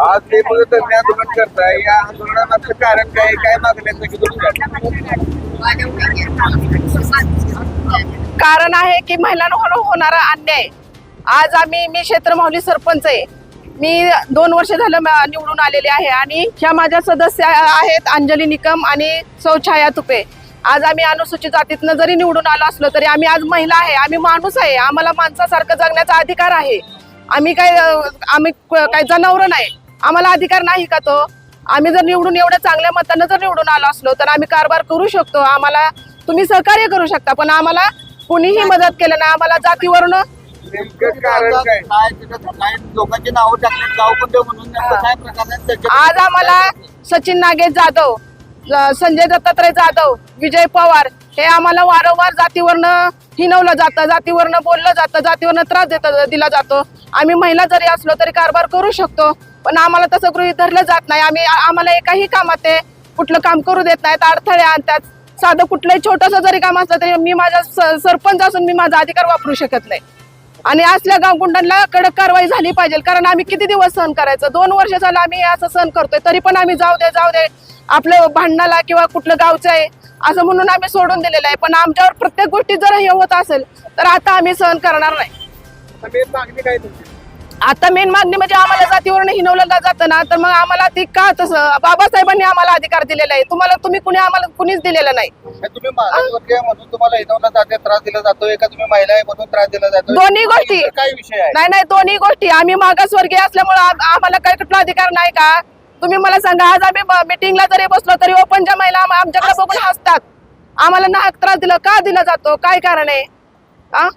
बेमुदत धरणे आंदोलन करताय. या आंदोलनाचं कारण काय काय मागण्या की कारण आहे की महिलांवर होणारा अन्याय. आज आम्ही मी क्षेत्रमाऊली सरपंच आहे. मी दोन वर्ष झालं निवडून आलेले आहे आणि ह्या माझ्या सदस्य आहेत अंजली निकम आणि सौछाया तुपे आज आम्ही अनुसूचित जातीतनं जरी निवडून आलो असलो तरी आम्ही आज महिला आहे आम्ही माणूस आहे. आम्हाला माणसासारखं जगण्याचा अधिकार आहे. आम्ही काय आम्ही काय जनावरं नाही. आम्हाला अधिकार नाही का तो? आम्ही जर निवडून एवढ्या चांगल्या मतानं जर निवडून आलो असलो तर आम्ही कारभार करू शकतो. आम्हाला तुम्ही सहकार्य करू शकता पण आम्हाला कुणीही मदत केलं नाही. आम्हाला जातीवरून आज आम्हाला सचिन नागेश जाधव संजय दत्तात्रय जाधव विजय पवार हे आम्हाला वारंवार जातीवरनं हिनवलं जातं जातीवरनं बोललं जातं जातीवरनं त्रास देत दिला जातो. आम्ही महिला जरी असलो तरी कारभार करू शकतो पण आम्हाला तसं गृहीत धरलं जात नाही. आम्ही आम्हाला एकाही कामात ते कुठलं काम करू देत नाहीत अडथळे आणतात. साधं कुठलंही छोटंसं जरी काम असलं तरी मी माझा स- सरपंच असून मी माझा अधिकार वापरू शकत नाही. आणि असल्या गावगुंडांना कडक कारवाई झाली पाहिजे कारण आम्ही किती दिवस सहन करायचं? दोन वर्ष झालं आम्ही असं सहन करतोय तरी पण आम्ही जाऊ दे जाऊ दे आपलं भांडणाला किंवा कुठलं गावचं आहे असं म्हणून आम्ही सोडून दिलेलं आहे. पण आमच्यावर प्रत्येक गोष्टी जर हे होत असेल तर आता आम्ही सहन करणार नाही. आता मेन मागणी काय तुमची? आता मेन मागणी म्हणजे आम्हाला जातीवरून हिनवलं जातं ना तर मग आम्हाला ती का तसं बाबासाहेबांनी आम्हाला अधिकार दिलेला आहे. तुम्हाला तुम्ही कुणी आम्हाला कुणीच दिलेलं नाही. काय तुम्ही मागासवर्गीय आहे म्हणून तुम्हाला हिनवलं जाते त्रास दिला जातोय का तुम्ही महिला आहे म्हणून त्रास दिला जातोय दोन्ही गोष्टी. काय विषय आहे? नाही नाही दोन्ही गोष्टी. आम्ही मागासवर्गीय असल्यामुळे आम- आम्हाला काही कुठला अधिकार नाही का? तुम्ही मला सांगा आज आम्ही मिटिंगला जरी बसलो तरी ओपनच्या महिला आम- आमच्याकडे बघून हसतात. आम्हाला नाहक त्रास दिला का दिला जातो? काय कारण आहे? हा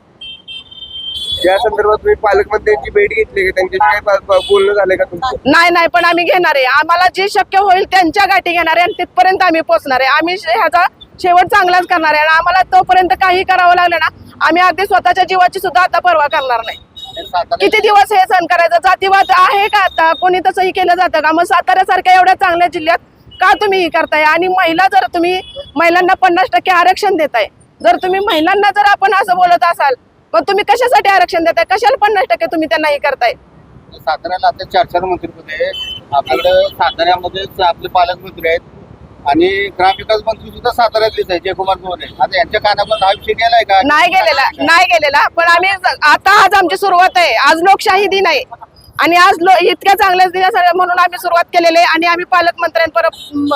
या संदर्भात तुम्ही पालकमंत्र्यांची भेट घेतली का? त्यांच्याशी काय बा- बोलणं झालंय का तुमचं? नाही नाही पण आम्ही घेणार आहे. आम्हाला जे शक्य होईल त्यांच्या गाठी घेणार आहे आणि तिथपर्यंत आम्ही पोहोचणार आहे. आम्ही शे- ह्याचा शेवट चांगलाच करणार आहे. आणि आम्हाला तोपर्यंत काही करावं लागलं ना आम्ही अगदी स्वतःच्या जीवाची सुद्धा आता पर्वा करणार नाही. किती दिवस हे सहन करायचं? जातीवाद आहे का आता? कोणी तसंही केलं जातं का? मग साताऱ्यासारख्या एवढ्या चांगल्या जिल्ह्यात का तुम्ही हे करताय? आणि महिला जर तुम्ही महिलांना पन्नास टक्के आरक्षण देताय जर तुम्ही महिलांना जर आपण असं बोलत असाल मग तुम्ही कशासाठी आरक्षण देताय? कशाला पन्नास टक्के तुम्ही त्यांना हे करताय? साताऱ्याला आता चार चार मंत्रीपद आहे आपल्याकडे साताऱ्यामध्येच आपले पालकमंत्री आहेत. आणि ग्रामविकास मंत्री सुद्धा साताऱ्यातलेच आहे जयकुमार गोरे आता यांच्या कानावर हा विषय गेलाय का? नाही गेलेला नाही गेलेला. पण आम्ही आता आज आमची सुरुवात आहे. आज लोकशाही दिन आहे. आणि आज लो इतक्या चांगल्याच दिवसासाठी म्हणून आम्ही सुरुवात केलेली आहे. आणि आम्ही पालकमंत्र्यांपर्यंत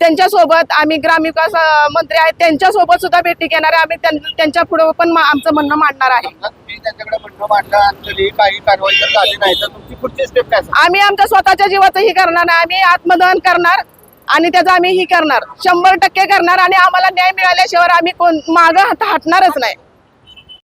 त्यांच्यासोबत आम्ही ग्रामविकास मंत्री आहेत. त्यांच्यासोबत सुद्धा भेटी घेणार आहे. आम्ही त्यां- त्यांच्या पुढे पण आमचं म्हणणं मांडणार आहे. समजा तुम्ही त्यांच्याकडे म्हणणं मांडलं आणि तरी काही कारवाई जर झाली नाही तर तुमची पुढची स्टेप काय असेल? आम्ही आमच्या स्वतःच्या जीवाचं ही करणार नाही. आम्ही आत्मदहन करणार. आणि त्याचं आम्ही ही करणार. शंभर टक्के करणार आणि आम्हाला न्याय मिळाल्याशिवाय आम्ही कोण मागं हट- हटणारच नाही.